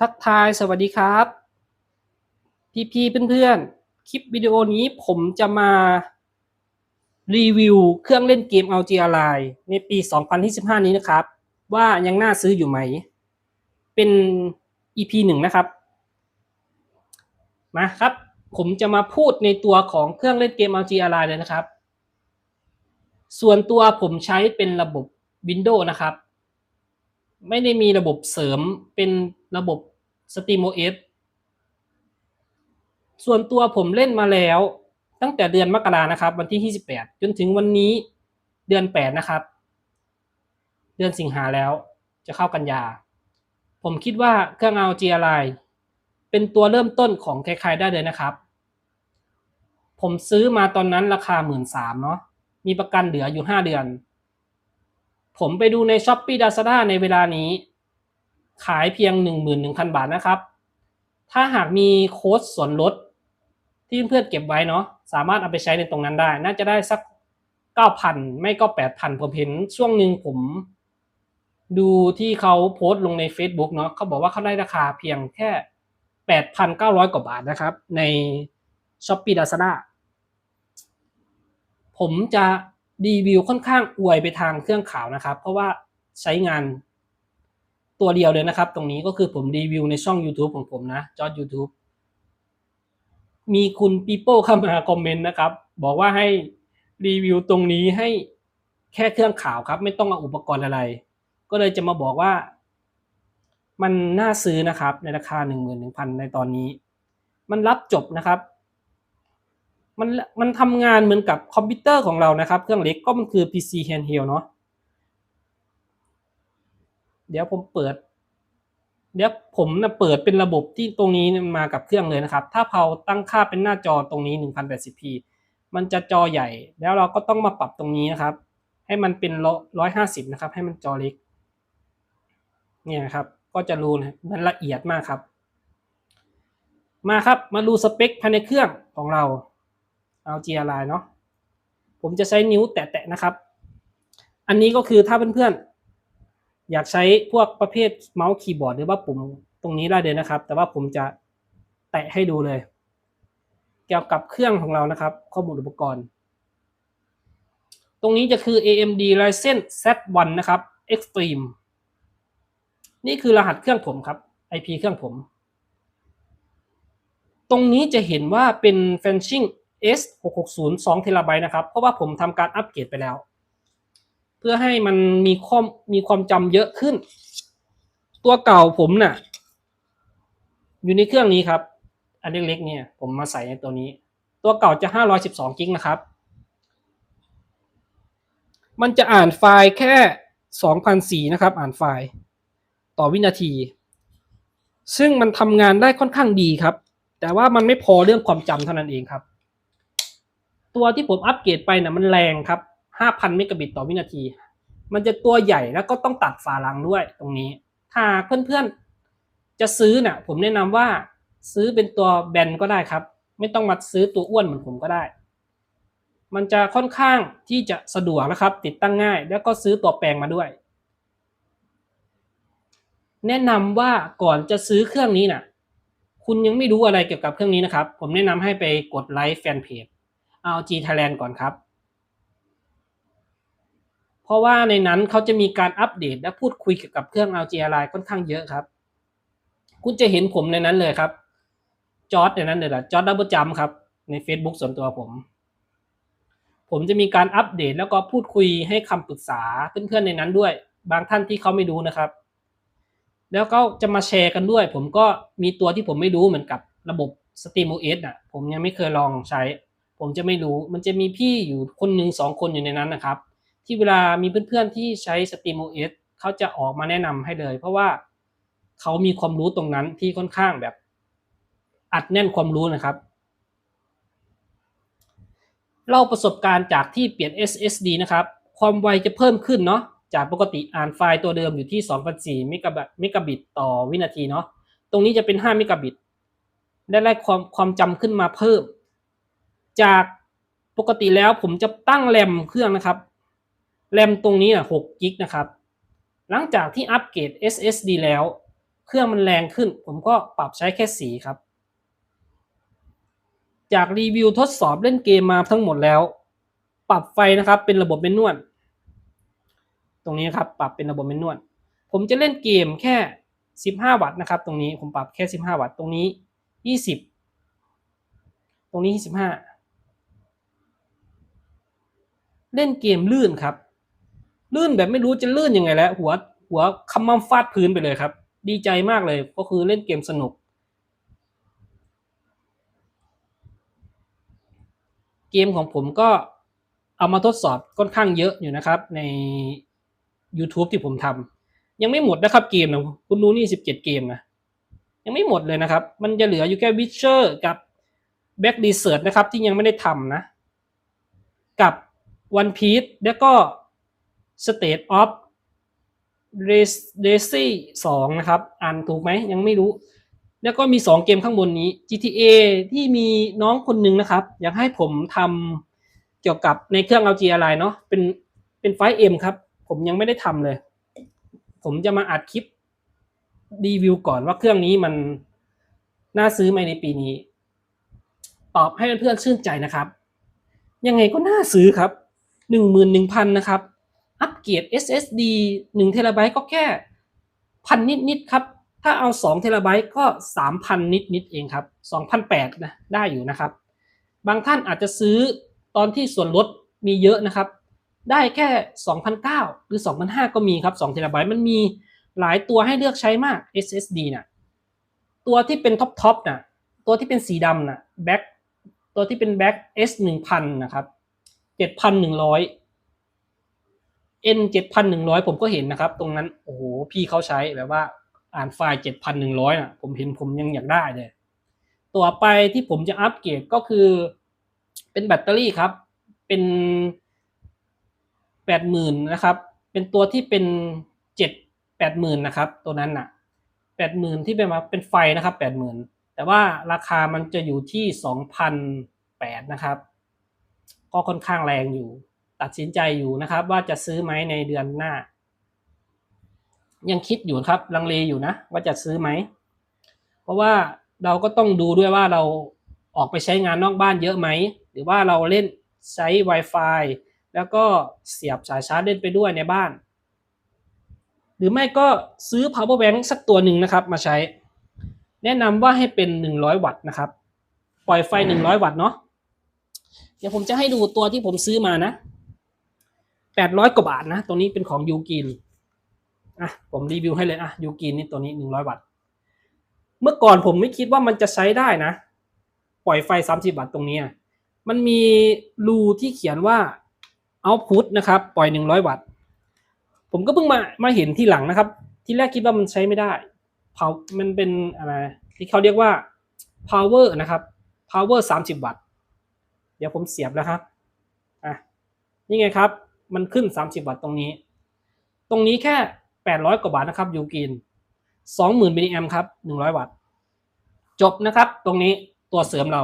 ทักทายสวัสดีครับ พี่ๆเพื่อนๆ คลิปวิดีโอนี้ผมจะมารีวิวเครื่องเล่นเกม LG Ally ในปี 2025 นี้นะครับ ว่ายังน่าซื้ออยู่ไหม เป็น EP หนึ่งนะครับ มาครับ ผมจะมาพูดในตัวของเครื่องเล่นเกม LG Ally เลยนะครับ ส่วนตัวผมใช้เป็นระบบ Windows นะครับ ไม่ได้มีระบบเสริมเป็นระบบ SteamOS ส่วนตัวผมเล่นมาแล้วตั้งแต่เดือนมกรานะครับ วันที่ 28 จนถึงวันนี้เดือน 8 นะครับ เดือนสิงหาแล้วจะเข้ากันยา ผมคิดว่าเครื่อง LG Ally เป็นตัวเริ่มต้นของใครๆได้เลยนะครับ ผมซื้อมาตอนนั้นราคา 1 3ื่นเนาะมีประกันเหลืออยู่ 5 เดือน ผมไปดูใน s h อ p e e Lazada ในเวลานี้ ขายเพียง 11,000 บาทนะครับ ถ้าหากมีโค้ดส่วนลดที่เพื่อนๆเก็บไว้เนาะสามารถเอาไปใช้ในตรงนั้นได้ น่าจะได้สัก 9,000 ไม่ก็ 8,000 ผมเห็นช่วงหนึ่งผม ดูที่เขาโพสต์ลงใน Facebook เนาะเขาบอกว่าเขาได้ราคาเพียงแค่ 8,900 กว่าบาทนะครับ ใน s h อ p e e Lazada ผมจะ รีวิวค่อนข้างอวยไปทางเครื่องขาวนะครับ เพราะว่าใช้งานตัวเดียวเลยนะครับ ตรงนี้ก็คือผมรีวิวในช่อง YouTube ของผมนะจอด YouTube มีคุณปีโป้เข้ามาคอมเมนต์นะครับ บอกว่าให้รีวิวตรงนี้ให้แค่เครื่องขาวครับ ไม่ต้องเอาอุปกรณ์อะไร ก็เลยจะมาบอกว่า มันน่าซื้อนะครับ ในราคา 11,000 ในตอนนี้ มันรับจบนะครับ มันมันทำงานเหมือนกับคอมพิวเตอร์ของเรานะครับ เครื่องเล็กก็มันคือ PC handheld เนาะเดี๋ยวผมเปิด เดี๋ยวผมนะเปิดเป็นระบบที่ตรงนี้มากับเครื่องเลยนะครับ ถ้าเราตั้งค่าเป็นหน้าจอตรงนี้ 1080p มันจะจอใหญ่ แล้วเราก็ต้องมาปรับตรงนี้นะครับ ให้มันเป็น150นะครับ ให้มันจอเล็ก เนี่ยครับ ก็จะรู้นะมันละเอียดมากครับ มาครับ มาดูสเปคภายในเครื่องของเรา เอา g r i เนาะผมจะใช้นิ้วแตะๆนะครับ อันนี้ก็คือถ้าเพื่อนๆอยากใช้พวกประเภทเมาส์คีย์บอร์ดหรือว่าปุ่มตรงนี้ได้เลยนะครับ แต่ว่าผมจะแตะให้ดูเลย เกี่ยวกับเครื่องของเรานะครับ ข้อมูลอุปกรณ์ ตรงนี้จะคือ AMD Ryzen Z1 นะครับ Extreme นี่คือรหัสเครื่องผมครับ IP เครื่องผม ตรงนี้จะเห็นว่าเป็น Fenching 0 2เทราไบต์นะครับ เพราะว่าผมทำการอัปเกรดไปแล้ว เพื่อให้มันมีความมีความจำเยอะขึ้น ตัวเก่าผมน่ะ อยู่ในเครื่องนี้ครับ อันเล็กๆเนี่ย ผมมาใส่ในตัวนี้ ตัวเก่าจะ 512กิกนะครับ มันจะอ่านไฟล์แค่2,004นะครับ อ่านไฟล์ ต่อวินาที ซึ่งมันทำงานได้ค่อนข้างดีครับ แต่ว่ามันไม่พอเรื่องความจำเท่านั้นเองครับ ตัวที่ผมอัปเกรดไปนะ่ะมันแรงครับ 5,000เมกะบิตต่อวินาที มันจะตัวใหญ่แล้วก็ต้องตัดฝาลังด้วยตรงนี้ ถ้าเพื่อนๆ จะซื้อนะ่ะผมแนะนำว่าซื้อเป็นตัวแบนก็ได้ครับ ไม่ต้องมาซื้อตัวอ้วนเหมือนผมก็ได้ มันจะค่อนข้างที่จะสะดวกนะครับ ติดตั้งง่าย แล้วก็ซื้อตัวแปลงมาด้วย แนะนำว่าก่อนจะซื้อเครื่องนี้นะ่ะ คุณยังไม่รู้อะไรเกี่ยวกับเครื่องนี้นะครับ ผมแนะนำให้ไปกดไลค์แฟนเพจ RG Thailand ก่อนครับ เพราะว่าในนั้นเขาจะมีการอัปเดตและพูดคุยเกี่ยวกับเครื่อง RG Ally ค่อนข้างเยอะครับ คุณจะเห็นผมในนั้นเลยครับ จอร์ดในนั้นเลยละจอร์ดดับเบิลจัมครับ ใน Facebook ส่วนตัวผม ผมจะมีการอัปเดตแล้วก็พูดคุยให้คำปรึกษาเพื่อนๆในนั้นด้วย บางท่านที่เขาไม่รู้นะครับแล้วก็จะมาแชร์กันด้วย ผมก็มีตัวที่ผมไม่รู้เหมือนกับระบบ SteamOS อะ ผมยังไม่เคยลองใช้ ผมจะไม่รู้มันจะมีพี่อยู่คนหนึ่งสองคนอยู่ในนั้นนะครับ ที่เวลามีเพื่อนๆที่ใช้ SteamOS เขาจะออกมาแนะนำให้เลย เพราะว่าเขามีความรู้ตรงนั้นที่ค่อนข้างแบบ อัดแน่นความรู้นะครับเล่าประสบการณ์จากที่เปลี่ยน SSD นะครับ ความไวจะเพิ่มขึ้นเนาะจากปกติอ่านไฟล์ตัวเดิมอยู่ที่2,400เมกะบิตเมกะบิตต่อวินาทีเนาะตรงนี้จะเป็น 5 เมกะบิตได้ไล่ความความจำขึ้นมาเพิ่ม จากปกติแล้วผมจะตั้งแรมเครื่องนะครับแรมตรงนี้อะ6กิกนะครับ หลังจากที่อัปเกรด SSD แล้ว เครื่องมันแรงขึ้น ผมก็ปรับใช้แค่สีครับ จากรีวิวทดสอบเล่นเกมมาทั้งหมดแล้ว ปรับไฟนะครับเป็นระบบเมนนวลตรงนี้ครับปรับเป็นระบบเมนนวลผมจะเล่นเกมแค่ 15 วัตต์นะครับ ตรงนี้ผมปรับแค่ 15 วัตต์ตรงนี้ 20 ตรงนี้15 เล่นเกมลื่นครับ ลื่นแบบไม่รู้จะลื่นยังไงแล้ว หัวหัวคำมั่มฟาดพื้นไปเลยครับ ดีใจมากเลยก็คือเล่นเกมสนุก เกมของผมก็เอามาทดสอบค่อนข้างเยอะอยู่นะครับ ใน YouTube ที่ผมทำยังไม่หมดนะครับเกมนะคุณดูนี่สิบเจ็ดเกมนะยังไม่หมดเลยนะครับ มันจะเหลืออยู่แค่ Witcher กับ Back Desert นะครับ ที่ยังไม่ได้ทำนะ กับ One Piece แล้วก็ State of Daisy 2 นะครับ อ่านถูกไหมยังไม่รู้ แล้วก็มี 2 เกมข้างบนนี้ GTA ที่มีน้องคนหนึ่งนะครับ อยากให้ผมทำเกี่ยวกับในเครื่อง LG อะไรเนาะเป็นเป็นไฟล์ M ครับ ผมยังไม่ได้ทำเลย ผมจะมาอัดคลิปรีวิวก่อนว่าเครื่องนี้มันน่าซื้อไหมในปีนี้ ตอบให้เพื่อนๆชื่นใจนะครับ ยังไงก็น่าซื้อครับ หนึ่งหมื่นหนึ่งพันนะครับ อัปเกรด SSD หนึ่งเทราไบต์ก็แค่พันนิดๆครับ ถ้าเอาสองเทราไบต์ก็สามพันนิดๆเองครับสองพันแปดนะได้อยู่นะครับ บางท่านอาจจะซื้อตอนที่ส่วนลดมีเยอะนะครับ ได้แค่2,009หรือ2,005ก็มีครับ2เทราไบต์มันมีหลายตัวให้เลือกใช้มาก SSD น่ะตัวที่เป็นท็อปท็อปน่ะตัวที่เป็นสีดำน่ะแบ็คตัวที่เป็นแบ็ค S 1000นะครับ 7,100 N 7,100ผมก็เห็นนะครับ ตรงนั้นโอ้โหพี่เขาใช้แบบว่าอ่านไฟล์7,100น่ะผมเห็นผมยังอยากได้เลยตัวไปที่ผมจะอัปเกรดก็คือ เป็นแบตเตอรี่ครับ เป็นแปดหมื่นนะครับ เป็นตัวที่เป็นเจ็ดแปดหมื่นนะครับ ตัวนั้นน่ะแปดหมื่นที่เป็นมาเป็นไฟนะครับแปดหมื่นแต่ว่าราคามันจะอยู่ที่สองพันแปดนะครับ ก็ค่อนข้างแรงอยู่ ตัดสินใจอยู่นะครับ ว่าจะซื้อไหมในเดือนหน้า ยังคิดอยู่ครับลังเลอยู่นะ ว่าจะซื้อไหม เพราะว่าเราก็ต้องดูด้วยว่าเราออกไปใช้งานนอกบ้านเยอะไหม หรือว่าเราเล่นใช้ Wi-Fi แล้วก็เสียบสายชาร์จเล่นไปด้วยในบ้าน หรือไม่ก็ซื้อ power bank สักตัวหนึ่งนะครับมาใช้ แนะนำว่าให้เป็น 100 วัตต์นะครับ ปล่อยไฟ 100 วัตต์เนาะ ดี๋ยวผมจะให้ดูตัวที่ผมซื้อมานะ800กว่าบาทนะ ตัวนี้เป็นของยูกินอะผมรีวิวให้เลยอะยูกินนี่ตัวนี้100วัตต์เมื่อก่อนผมไม่คิดว่ามันจะใช้ได้นะ ปล่อยไฟ30วัตต์ตรงนี้ มันมีรูที่เขียนว่า output นะครับ ปล่อย100วัตต์ผมก็เพิ่งมามาเห็นที่หลังนะครับ ที่แรกคิดว่ามันใช้ไม่ได้ power มันเป็นอะไรที่เขาเรียกว่า power นะครับ power 30 วัตต์ ดี๋ยวผมเสียบแล้วครับอะนี่ไงครับ มันขึ้น 30 วัตต์ตรงนี้ ตรงนี้แค่ 800 กว่าบาทนะครับยูกิน 20,000มิลลิแอมครับ 100 วัตต์ จบนะครับ ตรงนี้ตัวเสริมเรา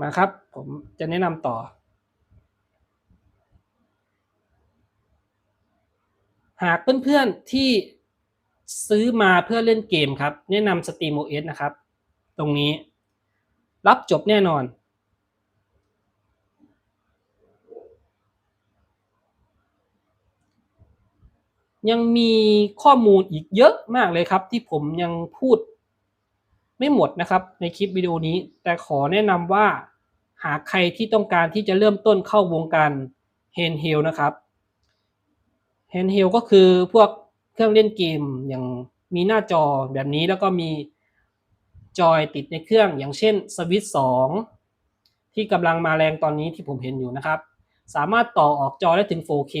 มาครับ ผมจะแนะนำต่อ หากเพื่อนๆที่ซื้อมาเพื่อเล่นเกมครับ แนะนำ SteamOS นะครับ ตรงนี้ รับจบแน่นอน ยังมีข้อมูลอีกเยอะมากเลยครับ ที่ผมยังพูดไม่หมดนะครับในคลิปวิดีโอนี้ แต่ขอแนะนำว่าหากใครที่ต้องการที่จะเริ่มต้นเข้าวงการเฮนเฮลนะครับเฮนเฮลก็คือพวกเครื่องเล่นเกมอย่างมีหน้าจอแบบนี้แล้วก็มี จอยติดในเครื่อง อย่างเช่นสวิตสองที่กำลังมาแรงตอนนี้ที่ผมเห็นอยู่นะครับ สามารถต่อออกจอได้ถึง 4K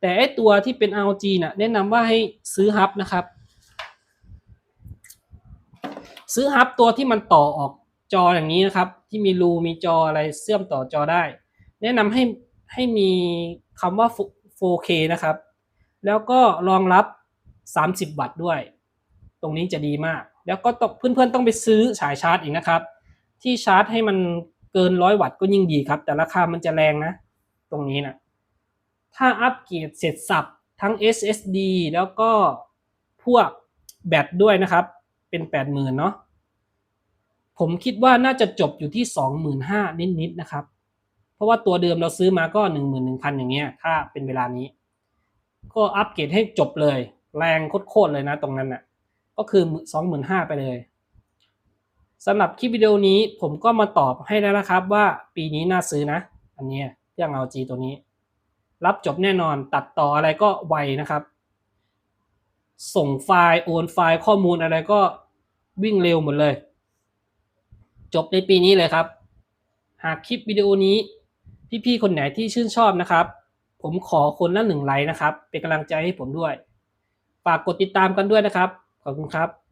แต่ไอตัวที่เป็น ROG นะ่ะแนะนำว่าให้ซื้อฮับนะครับ ซื้อฮับตัวที่มันต่อออกจออย่างนี้นะครับ ที่มีรูมีจออะไรเชื่อมต่อจอได้ แนะนำให้ให้มีคำว่า 4K นะครับ แล้วก็รองรับ 30 วัตต์ด้วย ตรงนี้จะดีมาก แล้วก็ต้องเพื่อนๆต้องไปซื้อสายชาร์จอีกนะครับ ที่ชาร์จให้มันเกินร้อยวัตต์ก็ยิ่งดีครับ แต่ราคามันจะแรงนะ ตรงนี้นะถ้าอัปเกรดเสร็จสับทั้ง SSD แล้วก็พวกแบตด้วยนะครับ เป็น 80,000เนาะผมคิดว่าน่าจะจบอยู่ที่ 25,000นิดๆนะครับ เพราะว่าตัวเดิมเราซื้อมาก็ 11,000 อย่างเงี้ย ถ้าเป็นเวลานี้ ก็อัปเกรดให้จบเลย แรงโคตรๆเลยนะตรงนั้นนะ ก็คือ 25,000 ไปเลยสำหรับคลิปวิดีโอนี้ผมก็มาตอบให้แล้วนะครับว่าปีนี้น่าซื้อนะ อันนี้เรื่อง LG ตัวนี้ รับจบแน่นอนตัดต่ออะไรก็ไวนะครับ ส่งไฟล์โอนไฟล์ข้อมูลอะไรก็วิ่งเร็วหมดเลย จบในปีนี้เลยครับ หากคลิปวิดีโอนี้พี่ๆคนไหนที่ชื่นชอบนะครับ ผมขอคนละหนึ่งไลค์นะครับ เป็นกำลังใจให้ผมด้วย ฝากกดติดตามกันด้วยนะครับ ขอบคุณครับ